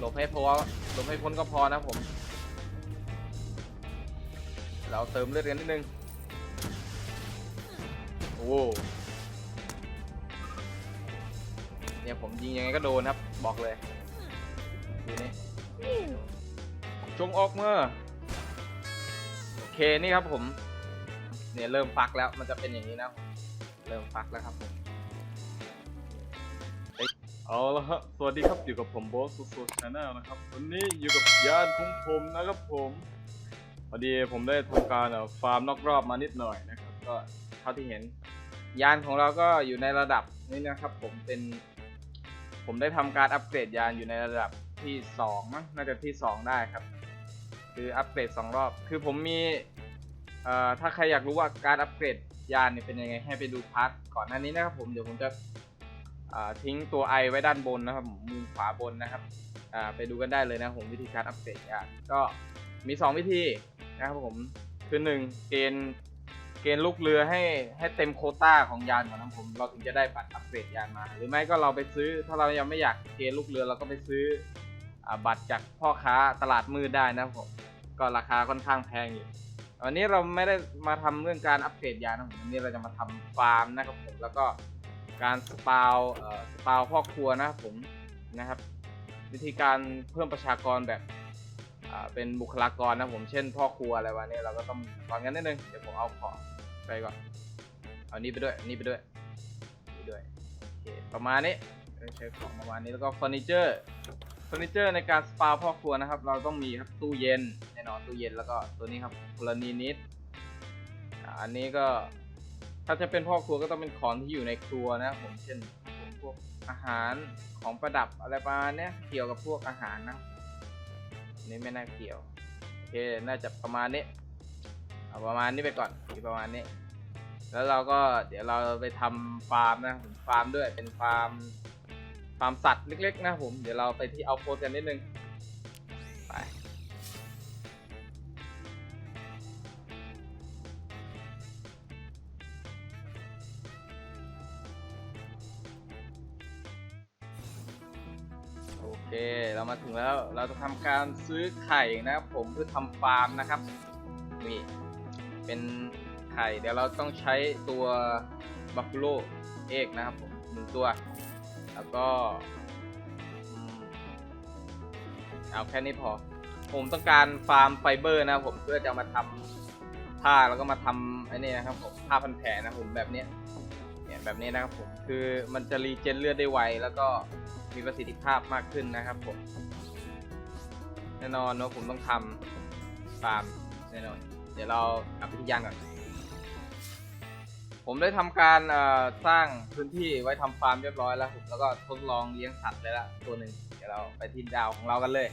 หลบให้พอหลบให้พ้นก็พอนะผม เราเติมเลือดกันนิดนึง โอ้โหเนี่ยผมยิงยังไงก็โดนครับ บอกเลยดูนี่จงออกเมื่อโอเคนี่ครับผม เนี่ยเริ่มฟักแล้วมันจะเป็นอย่างนี้นะ เริ่มฟักแล้วครับผม เอาละฮะ สวัสดีครับ อยู่กับผมโบสสุดชาแนลนะครับ วันนี้อยู่กับยานของผมนะครับผมพอดีผมได้ทำการฟาร์มนอกรอบมานิดหน่อยนะครับ ก็เท่าที่เห็น ยานของเราก็อยู่ในระดับนี้นะครับ ผมเป็น ผมได้ทำการอัปเกรดยานอยู่ในระดับที่สองมั้งน่าจะที่สองได้ครับ คืออัปเกรดสองรอบ คือผมมีเอ่อถ้าใครอยากรู้ว่าการอัปเกรดยานเนี่ยเป็นยังไงให้ไปดูพาร์ทก่อนหน้านี้นะครับผมเดี๋ยวผมจะ ทิ้งตัวไอไว้ด้านบนนะครับมุมขวาบนนะครับไปดูกันได้เลยนะผมวิธีการอัปเกรดยาก็มี 2 วิธีนะครับผมคือ 1 เกณฑ์เกณฑ์ลูกเรือให้ให้เต็มโคต้าของยานก่อนนะผม เราถึงจะได้บัตรอัปเกรดยานมา หรือไม่ก็เราไปซื้อ ถ้าเรายังไม่อยากเกณฑ์ลูกเรือเราก็ไปซื้ออบัตรจากพ่อค้าตลาดมืดได้นะครับผมก็ราคาค่อนข้างแพงอยู่วันนี้เราไม่ได้มาทำเรื่องการอัปเกรดยานนะผมวันนี้เราจะมาทำฟาร์มนะครับผมแล้วก็ การสปาวสปาวพ่อครัวนะครับผมนะครับ วิธีการเพิ่มประชากรแบบเป็นบุคลากรนะผมเช่น พ่อครัวอะไรวะเนี่ยเราก็ต้องตอนกันนิดนึงเดี๋ยวผมเอาของไปก่อนเอานี้ไปด้วยนนี้ไปด้วยนี่ด้วยโอเคประมาณนี้ใช้ของประมาณนี้แล้วก็เฟอร์นิเจอร์เฟอร์นิเจอร์ในการสปาพ่อครัวนะครับ เราต้องมีครับตู้เย็นแน่นอนตู้เย็นแล้วก็ตัวนี้ครับกรณีนิดอันนี้ก็ ถ้าจะเป็นพ่อครัวก็ต้องเป็นของที่อยู่ในครัวนะครับผมเช่นพวกอาหารของประดับอะไรประมาณนี้เกี่ยวกับพวกอาหารนะนี่ไม่น่าเกี่ยวโอเคน่าจะประมาณนี้เอาประมาณนี้ไปก่อนมีประมาณนี้ แล้วเราก็เดี๋ยวเราไปทำฟาร์มนะผมฟาร์มด้วยเป็นฟาร์มฟาร์มสัตว์เล็ก ๆ นะผมเดี๋ยวเราไปที่เอาโพสกันนิดนึงไป เรามาถึงแล้วเราจะทำการซื้อไข่นะครับผมเพื่อทำฟาร์มนะครับนี่เป็นไข่เดี๋ยวเราต้องใช้ตัวบัฟฟโลเอกนะครับผมหนึ่งตัว แล้วก็เอาแค่นี้พอ ผมต้องการฟาร์มไฟเบอร์นะครับผมเพื่อจะมาทำผ้าแล้วก็มาทำไอ้นี่นะครับผมผ้าพันแผลนะผมแบบนี้เนี่ยแบบนี้นะครับผมคือมันจะรีเจนเลือดได้ไวแล้วก็ มีประสิทธิภาพมากขึ้นนะครับผม แน่นอนว่าผมต้องทำฟาร์มแน่นอน เดี๋ยวเรากลับไปที่ย่างก่อน ผมได้ทำการสร้างพื้นที่ไว้ทำฟาร์มเรียบร้อยแล้วผมแล้วก็ทดลองเลี้ยงสัตว์ไปแล้วตัวหนึ่งเดี๋ยวเราไปที่ดาวของเรากันเลย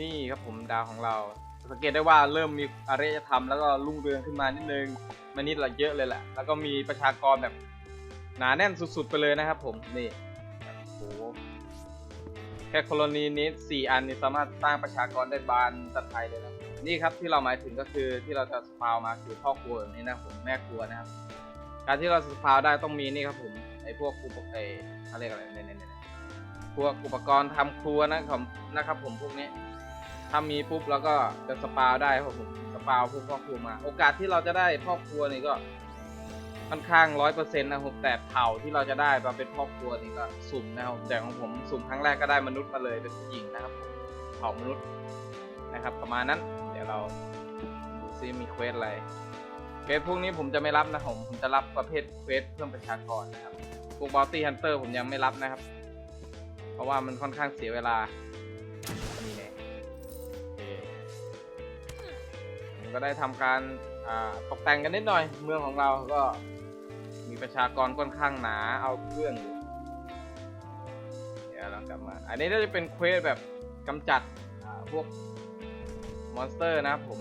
นี่ครับผมดาวของเรา สังเกตได้ว่าเริ่มมีอารยธรรมแล้วก็รุ่งเรืองขึ้นมานิดนึงมานิดละเยอะเลยแหละ แล้วก็มีประชากรแบบหนาแน่นสุดๆไปเลยนะครับผมนี่แบบโหแค่โคโลนีนี้สี่อันนี่สามารถสร้างประชากรได้บานสัตว์ไทยเลยนะนี่ครับที่เราหมายถึงก็คือที่เราจะสปาวมาคือพ่อครัวแบบนี้นะผมแม่ครัวนะครับ การที่เราสปาวได้ต้องมีนี่ครับผมไอ้พวกอุปกรณ์ไอเขาเรียกอะไรเนี่ยเนี่ยเนี่ยพวกอุปกรณ์ทำครัวนะครับนะครับผมพวกนี้ ถ้ามีปุ๊บเราก็จะสปาวได้ครับผมสปาวพวกพ่อครัวมา โอกาสที่เราจะได้พ่อครัวนี่ก็ค่อนข้างร้อยเปอร์เซ็นต์นะครับแต่เผ่าที่เราจะได้มาเป็นพ่อครัวนี่ก็สุ่มนะครับแต่ของผมสุ่มครั้งแรกก็ได้มนุษย์มาเลยเป็นผู้หญิงนะครับเผ่ามนุษย์นะครับ ประมาณนั้น เดี๋ยวเราดูซิมีเควสอะไรเควสพวกนี้ผมจะไม่รับนะผมผมจะรับประเภทเควสเพิ่มประชากรนะครับพวกบอสตี้ฮันเตอร์ผมยังไม่รับนะครับ เพราะว่ามันค่อนข้างเสียเวลา ก็ได้ทำการตกแต่งกันนิดหน่อย เมืองของเราก็มีประชากรค่อนข้างหนาเอาเครื่องอยู่เดี๋ยวเรากลับมา อันนี้ก็จะเป็นเควสแบบกำจัดพวกมอนสเตอร์นะครับผม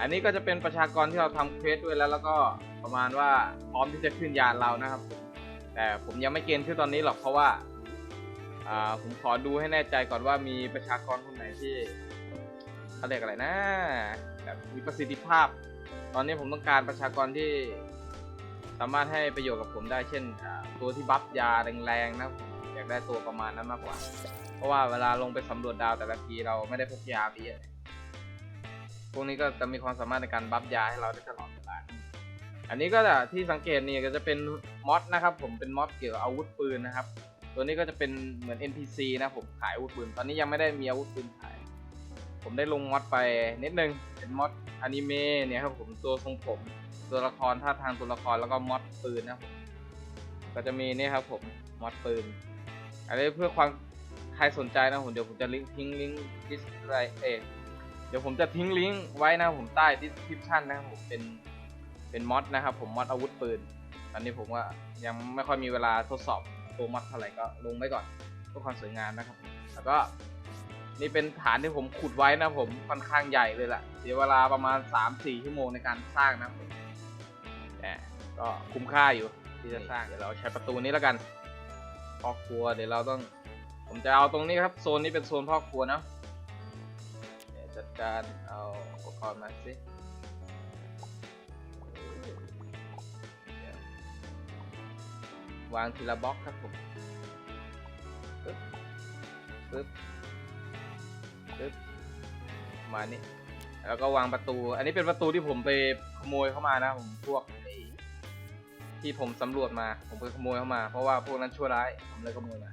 อันนี้ก็จะเป็นประชากรที่เราทำเควสด้วยแล้วแล้วก็ประมาณว่าพร้อมที่จะขึ้นยานเรานะครับ แต่ผมยังไม่เกณฑ์ขึ้นตอนนี้หรอกเพราะว่าผมขอดูให้แน่ใจก่อนว่ามีประชากรคนไหนที่เขาเรียกอะไรนะ แบบมีประสิทธิภาพ ตอนนี้ผมต้องการประชากรที่สามารถให้ประโยชน์กับผมได้เช่น ตัวที่บัฟยาแรงๆนะอยากได้ตัวประมาณนั้นมากกว่า เพราะว่าเวลาลงไปสำรวจดาวแต่ละทีเราไม่ได้พกยาไปเยอะพวกนี้ก็จะมีความสามารถในการบัฟยาให้เราได้ตลอดเวลา อันนี้ก็จะที่สังเกตนี่ก็จะเป็นมอดนะครับ ผมเป็นมอดเกี่ยวกับอาวุธปืนนะครับ ตัวนี้ก็จะเป็นเหมือน NPC นะผมขายอาวุธปืน ตอนนี้ยังไม่ได้มีอาวุธปืนขาย ผมได้ลงมอดไปนิดนึงเป็นมอดอนิเมะเนี่ยครับผมตัวทรงผม ตัวละครท่าทางตัวละครแล้วก็มอดปืนนะครับผมก็จะมีนี่ครับผมมอดปืนอันนี้เพื่อความใครสนใจนะผมเดี๋ยวผมจะลิงก์ทิ้งลิงก์ดิสไรเอยเดี๋ยวผมจะทิ้งลิงก์ไว้นะผมใต้ description นะครับผมเป็นเป็นมอดนะครับผมมอดอาวุธปืนตอนนี้ผมว่ายังไม่ค่อยมีเวลาทดสอบตัวมอดเท่าไหร่ก็ลงไว้ก่อนเพื่อความสวยงามนะครับ แล้วก็ นี่เป็นฐานที่ผมขุดไว้นะผมค่อนข้างใหญ่เลยแหละเสียเวลาประมาณ 3-4 ชั่วโมงในการสร้างนะผมแต่ก็คุ้มค่าอยู่ที่จะสร้างเดี๋ยวเราใช้ประตูนี้แล้วกันพ่อครัวเดี๋ยวเราต้อง ผมจะเอาตรงนี้ครับโซนนี้เป็นโซนพ่อครัวนะเจัดการเอาอุปกรณ์มาสิวางทีละบล็อกครับผมปึ๊บปึ๊บ ปึ๊บมานี่แล้วก็วางประตู อันนี้เป็นประตูที่ผมไปขโมยเข้ามานะผมพวกที่ผมสำรวจมา ผมไปขโมยเข้ามา เพราะว่าพวกนั้นชั่วร้าย ผมเลยขโมยมา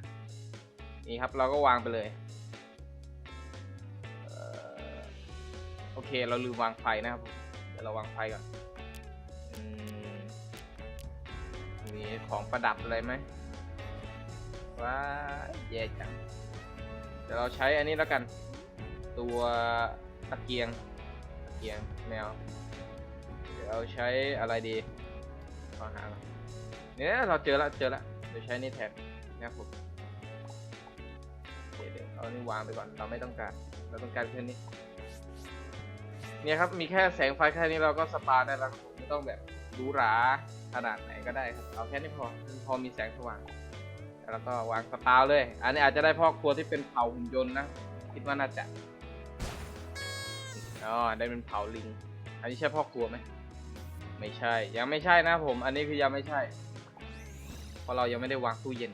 นี่ครับ เราก็วางไปเลยเออโอเค เราลืมวางไฟนะครับเดี๋ยวเราวางไฟก่อนมีของประดับอะไรไหมว้าแย่จัง เดี๋ยวเราใช้อันนี้แล้วกัน ตัวตะเกียงตะเกียงแมวเดี๋ยวเราใช้อะไรดีลอหาเนี่ยเราเจอแล้วเจอแล้วเดี๋ยวใช้นี่แทนนะครับผมเดี๋ยวเอานี่วางไปก่อนเราไม่ต้องการ เราต้องการแค่นี้เนี่ยครับมีแค่แสงไฟแค่นี้เราก็สปาได้แล้วครับผมไม่ต้องแบบหรูหราขนาดไหนก็ได้ครับเอาแค่นี้พอพอมีแสงสว่างแล้วก็วางสปาเลย อันนี้อาจจะได้พ่อครัวที่เป็นเผาหุ่นยนต์นะ คิดว่าน่าจะ อ๋อได้เป็นเผาลิง อันนี้ใช่พ่อครัวไหมไม่ใช่ ยังไม่ใช่นะผม อันนี้คือยังไม่ใช่ เพราะเรายังไม่ได้วางตู้เย็น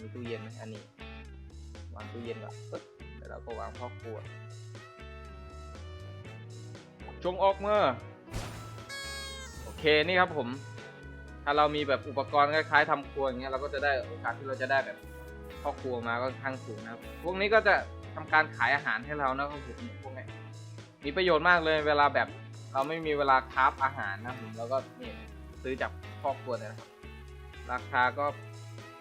มีตู้เย็นไหมอันนี้ วางตู้เย็นก่อนปึ๊บเดี๋ยวเราก็วางพ่อครัว จงออกเมื่อ โอเคนี่ครับผม ถ้าเรามีแบบอุปกรณ์คล้ายๆทำครัวอย่างเงี้ยเราก็จะได้โอกาสที่เราจะได้แบบพ่อครัวมาก็ค่อนข้างสูงนะครับ พวกนี้ก็จะทำการขายอาหารให้เรานะครับผมพวกนี้ มีประโยชน์มากเลยเวลาแบบเราไม่มีเวลาคราฟอาหารนะผมแล้วก็นี่ซื้อจากพ่อครัวนะครับ ราคาก็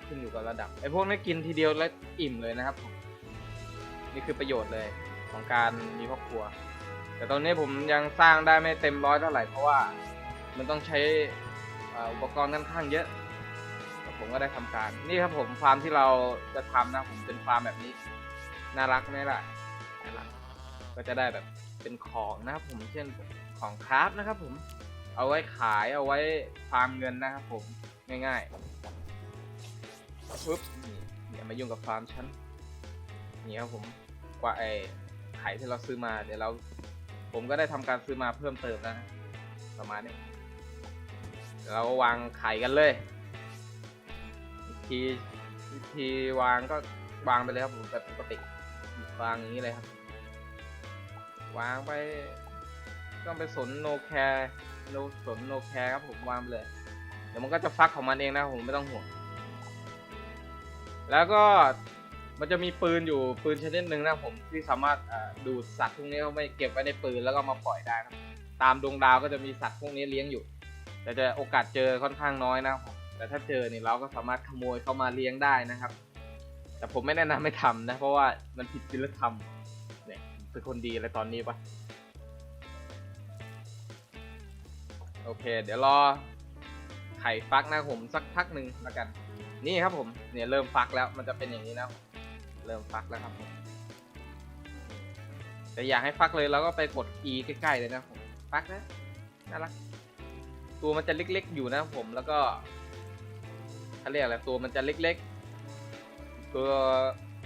ขึ้นอยู่กับระดับไอ้พวกนี้กินทีเดียวแล้วอิ่มเลยนะครับผมนี่คือประโยชน์เลยของการมีครอบครัว แต่ตอนนี้ผมยังสร้างได้ไม่เต็มร้อยเท่าไหร่เพราะว่ามันต้องใช้อุปกรณ์ค่อนข้างเยอะแต่ผมก็ได้ทำการ นี่ครับผมฟาร์มที่เราจะทำนะผมเป็นฟาร์มแบบนี้ น่ารักไหมล่ะน่ารักก็จะได้แบบ เป็นของนะครับผมเช่นของคราฟนะครับผมเอาไว้ขายเอาไว้ฟาร์มเงินนะครับผมง่ายๆปึ๊บนี่อย่ามายุ่งกับฟาร์มฉันนี่ครับผมกว่าไอ้ไข่ที่เราซื้อมาเดี๋ยวเราผมก็ได้ทำการซื้อมาเพิ่มเติมนะประมาณนี้เราก็วางไข่กันเลยวิธีวิธีวางก็วางไปเลยครับผมแบบปกติวางอย่างนี้เลยครับ วางไปต้องไปสนโนแคร์โนสนโนแคร์ครับผมวางไปเลย เดี๋ยวมันก็จะฟักของมันเองนะผมไม่ต้องห่วง แล้วก็มันจะมีปืนอยู่ปืนชนิดหนึ่งนะผมที่สามารถดูดสัตว์พวกนี้เข้าไปเก็บไว้ในปืนแล้วก็มาปล่อยได้นะตามดวงดาวก็จะมีสัตว์พวกนี้เลี้ยงอยู่ แต่จะโอกาสเจอค่อนข้างน้อยนะครับผมแต่ถ้าเจอนี่เราก็สามารถขโมยเข้ามาเลี้ยงได้นะครับ แต่ผมไม่แนะนำให้ทำนะ เพราะว่ามันผิดศีลธรรม เป็นคนดีอะไรตอนนี้ปะโอเค เดี๋ยวรอไข่ฟักนะผมสักพักหนึ่งแล้วกัน นี่ครับผมเนี่ยเริ่มฟักแล้วมันจะเป็นอย่างนี้นะเริ่มฟักแล้วครับผมแต่อยากให้ฟักเลยเราก็ไปกด E ใกล้ๆเลยนะผมฟักนะน่ารักตัวมันจะเล็กๆอยู่นะผมแล้วก็เขาเรียกอะไรตัวมันจะเล็กๆตัว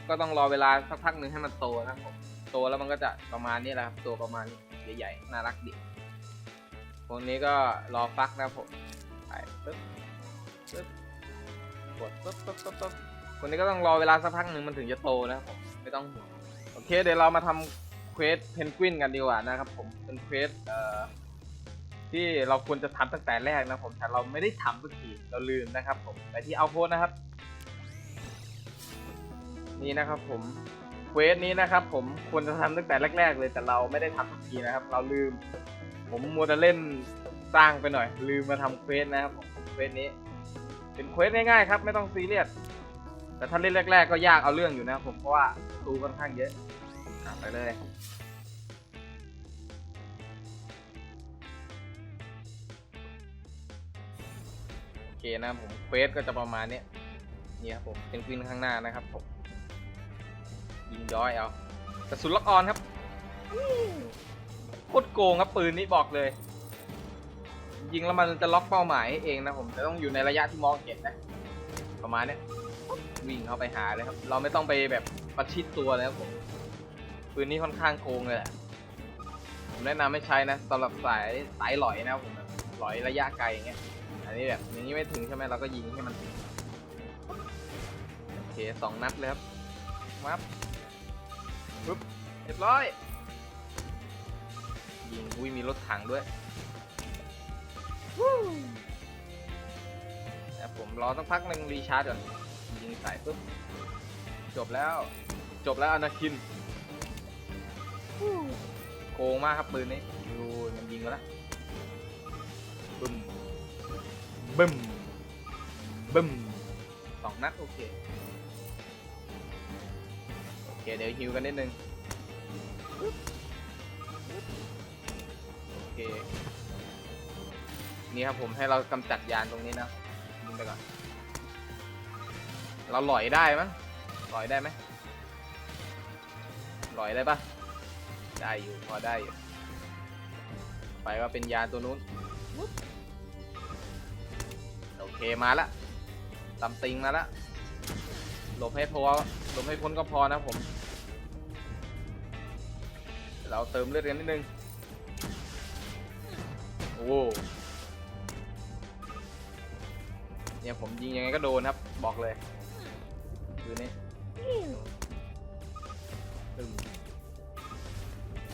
ก็ต้องรอเวลาสักพักหนึ่งให้มันโตนะครับผม โตแล้วมันก็จะประมาณนี้แหละครับ ตัวประมาณนี้ใหญ่ๆ น่ารักดีพวกนี้ก็รอฟักนะครับผมไปปึ๊บปึ๊บกดปึ๊บปึ๊บปึ๊บปึ๊บคนนี้ก็ต้องรอเวลาสักพักหนึ่งมันถึงจะโตนะครับผม ไม่ต้องห่วง โอเค เดี๋ยวเรามาทำเควสเพนกวินกันดีกว่านะครับผม เป็นเควสเอ่อที่เราควรจะทำตั้งแต่แรกนะผมแต่เราไม่ได้ทำสักทีเราลืมนะครับผมไปที่เอาโพสนะครับ นี่นะครับผม เควสนี้นะครับ ผมควรจะทำตั้งแต่แรก ๆ เลยแต่เราไม่ได้ทำสักทีนะครับ เราลืม ผมมัวแต่เล่นสร้างไปหน่อย ลืมมาทำเควสนะครับผมเควสนี้ เป็นเควสง่ายๆครับ ไม่ต้องซีเรียสแต่ถ้าเล่นแรก ๆ ก็ยากเอาเรื่องอยู่นะครับผมเพราะว่าตูค่อนข้างเยอะอะไปเลยโอเคนะผมเควสก็จะประมาณนี้นี่ครับผมเป็นกวินข้างหน้านะครับผม ยิงย้อยเอากระสุนล็อกออนครับโคตรโกงครับปืนนี้บอกเลย ยิงแล้วมันจะล็อกเป้าหมายเองนะผมแต่ต้องอยู่ในระยะที่มองเห็นนะ ประมาณเนี้ยวิ่งเข้าไปหาเลยครับ เราไม่ต้องไปแบบประชิดตัวเลยครับผมปืนนี้ค่อนข้างโกงเลยแหละผมแนะนำไม่ใช้นะสำหรับสายสายหลอยนะครับผมหลอยระยะไกลอย่างเงี้ยอันนี้แบบอย่างนี้ไม่ถึงใช่ไหมเราก็ยิงให้มันถึงโอเคสองนัดเลยครับมับ ปุ๊บเรียบร้อย ยิงอุ้ยมีรถถังด้วยวู้แต่ผมรอสักพักหนึ่งรีชาร์จก่อน ยิงใส่ปุ๊บ จบแล้ว จบแล้วอนาคินวู้โกงมากครับปืนนี้ดูมันยิงมาแล้วบึ้มบึ้มบึ้มสองนัดโอเคโอ เคเดี๋ยวฮิวกันนิดนึงโอเค นี่ครับผมให้เรากำจัดยานตรงนี้นะยิงไปก่อน เราหลอยได้มั้งหลอยได้ไหมหลอยได้ปะได้อยู่พอได้อยู่ ไปก็เป็นยานตัวนู้น โอเคมาละตำติงมาละหลบให้พอ หลบให้พ้นก็พอนะผม เราเติมเลือดกันนิดนึง โอ้เนี่ยผมยิงยังไงก็โดนครับ บอกเลยคือนี่ตึม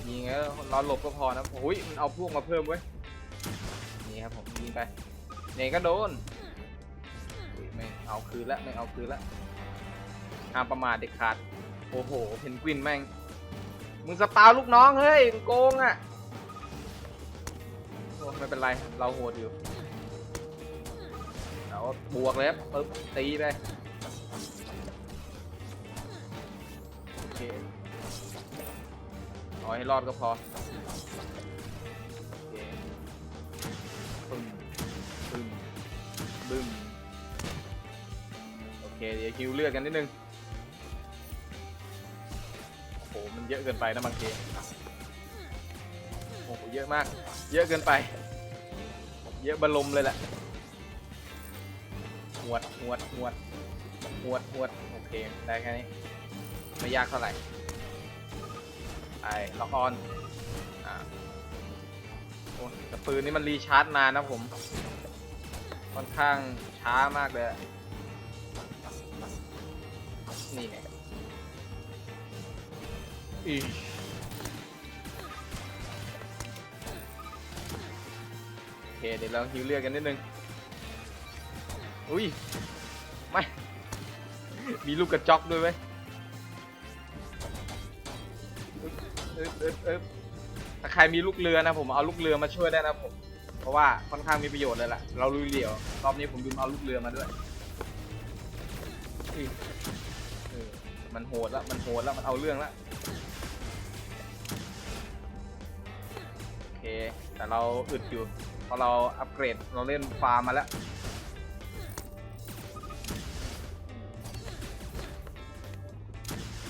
ยิงไงก็เราหลบก็พอนะโอ้ยมันเอาพวกมาเพิ่มเว้ย นี่ครับผมยิงไปเนี่ยก็โดนไม่เอาคืนละไม่เอาคืนละ ห้ามประมาทเด็ดขาด โอ้โห เพนกวินแม่ง มึงสปาวลูกน้องเฮ้ย มึงโกงอะโอ้ไม่เป็นไร เราโหดอยู่เราบวกเลยปึ๊บตีไป โอเคเอาให้รอดก็พอ โอเคปึ้มบึ้มบึ้มโอเค เดี๋ยวฮิวเลือดกันนิดนึง เยอะเกินไปนะบางทีโอ้โหเยอะมาก เยอะเกินไป เยอะบรลมเลยแหละหวดหวดหวดหวดหวดโอเค ได้แค่นี้ไม่ยากเท่าไหร่ไอ้ล็อกออนอ่าโอ้แต่ปืนนี่มันรีชาร์จนานนะผม ค่อนข้างช้ามากเลยอะนี่ไอีโอเคเดี๋ยวเราฮิวเลือดกันนิดนึง อุ้ย ไม่ มีลูกกระจอกด้วยเว้ยเอ๊บเอ๊บเอ๊บถ้าใครมีลูกเรือนะผมเอาลูกเรือมาช่วยได้นะผม เพราะว่าค่อนข้างมีประโยชน์เลยแหละเราลุยเดี่ยว รอบนี้ผมลืมเอาลูกเรือมาด้วยมันโหดแล้วมันโหดแล้วมันเอาเรื่องแล้ว แต่เราอึดอยู่เพราะเราอัปเกรดเราเล่นฟาร์มมาแล้ว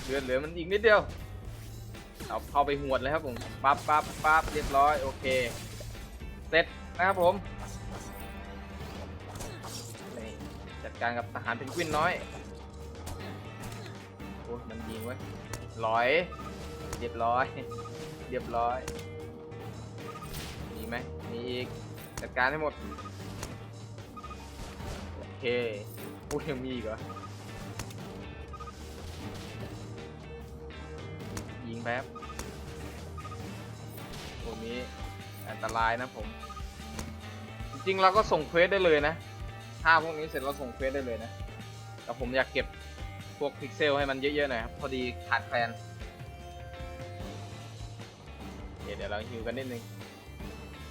เลือดเหลือมันอีกนิดเดียวเอาเข้าไปหวดเลยครับผมปั๊บปั๊บปั๊บเรียบร้อยโอเคเสร็จนะครับผมจัดการกับทหารเพนกวินน้อยโอ้ยมันยิงไว้ร้อย เรียบร้อย เรียบร้อย ไหมมีอีก จัดการให้หมด โอเคโอ้ยยังมีอีกเหรอ ยิงแป๊บพวกนี้อันตรายนะผม จริงๆเราก็ส่งเควสได้เลยนะ ถ้าพวกนี้เสร็จเราส่งเควสได้เลยนะ แต่ผมอยากเก็บพวกพิกเซลให้มันเยอะๆหน่อยครับ พอดีขาดแคลนเคเดี๋ยวเราฮิวกันนิดนึง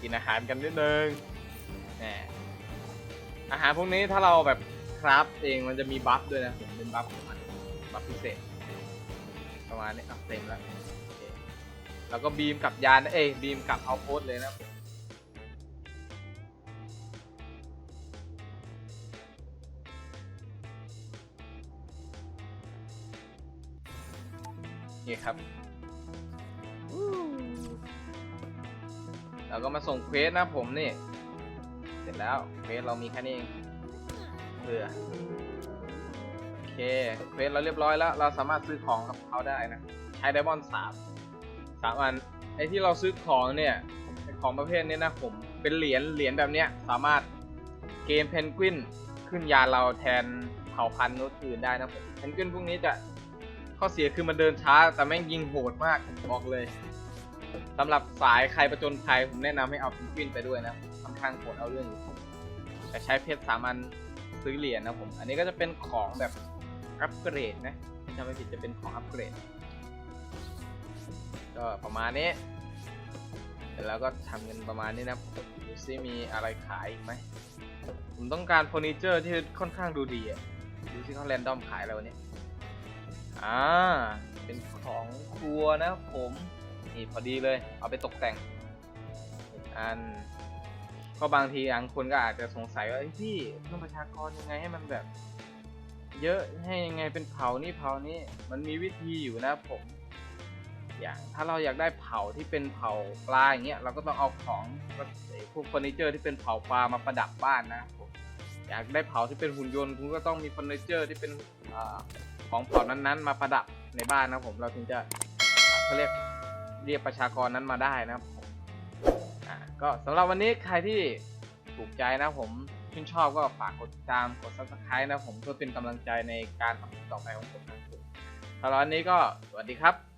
กินอาหารกันนิดนึงอาหารพวกนี้ถ้าเราแบบคราฟเองมันจะมีบัฟด้วยนะผมเป็นบัฟของมันบัฟพิเศษ ประมาณนี้อะเต็มแล้วเคแล้วก็บีมกับยานเอ้ยบีมกับเอาโพสเลยนะนี่ครับ เราก็มาส่งเควสนะผมนี่ เสร็จแล้วเควสเรามีแค่นี้เองเพื่อโอเคเควสเราเรียบร้อยแล้ว เราสามารถซื้อของกับเขาได้นะ ใช้ไดมอนด์สามสามอันไอที่เราซื้อของเนี่ยของประเภทนี้นะผมเป็นเหรียญเหรียญแบบเนี้ยสามารถเกมเพนกวินขึ้นยาเราแทนเผ่าพันธุ์นู้นอื่นได้นะผมเพนกวินพวกนี้จะข้อเสียคือมันเดินช้าแต่แม่งยิงโหดมากบอกเลย สำหรับสายใครประจนภัยผมแนะนำให้เอาเพนกวินไปด้วยนะค่อนข้างโหดเอาเรื่องอยู่แต่ใช้เพชรสามัญซื้อเหรียญนะผม อันนี้ก็จะเป็นของแบบอัปเกรดนะถ้าจำไม่ผิดจะเป็นของอัปเกรด ก็ประมาณนี้เสร็จแล้วก็ทำกันประมาณนี้นะดูซิมีอะไรขายอีกไหมผมต้องการเฟอร์นิเจอร์ที่ค่อนข้างดูดีอะดูซิเขาแรนดอมขายอะไรวันนี้อ่าเป็นของครัวนะผม นี่พอดีเลย เอาไปตกแต่งอันก็บางทีบางคนก็อาจจะสงสัยว่าเอ้พี่เพิ่มประชากรยังไงให้มันแบบ เยอะให้ยังไงเป็นเผานี่เผานี่มันมีวิธีอยู่นะผม อย่างถ้าเราอยากได้เผาที่เป็นเผาปลาอย่างเงี้ยเราก็ต้องเอาของพวกเฟอร์นิเจอร์ที่เป็นเผาปลามาประดับบ้านนะผมอยากได้เผาที่เป็นหุ่นยนต์คุณก็ต้องมีเฟอร์นิเจอร์ที่เป็นอของเผานั้นๆ มาประดับในบ้านนะผมเราถึงจะเขาเรียก เรียกประชากรนั้นมาได้นะครับผมอ่าก็สำหรับวันนี้ใครที่ถูกใจนะผมชื่นชอบก็ฝากกดติดตามกด subscribe นะผมเพื่อเป็นกำลังใจในการทำคลิปต่อไปของผมนะครับสำหรับวันนี้ก็สวัสดีครับ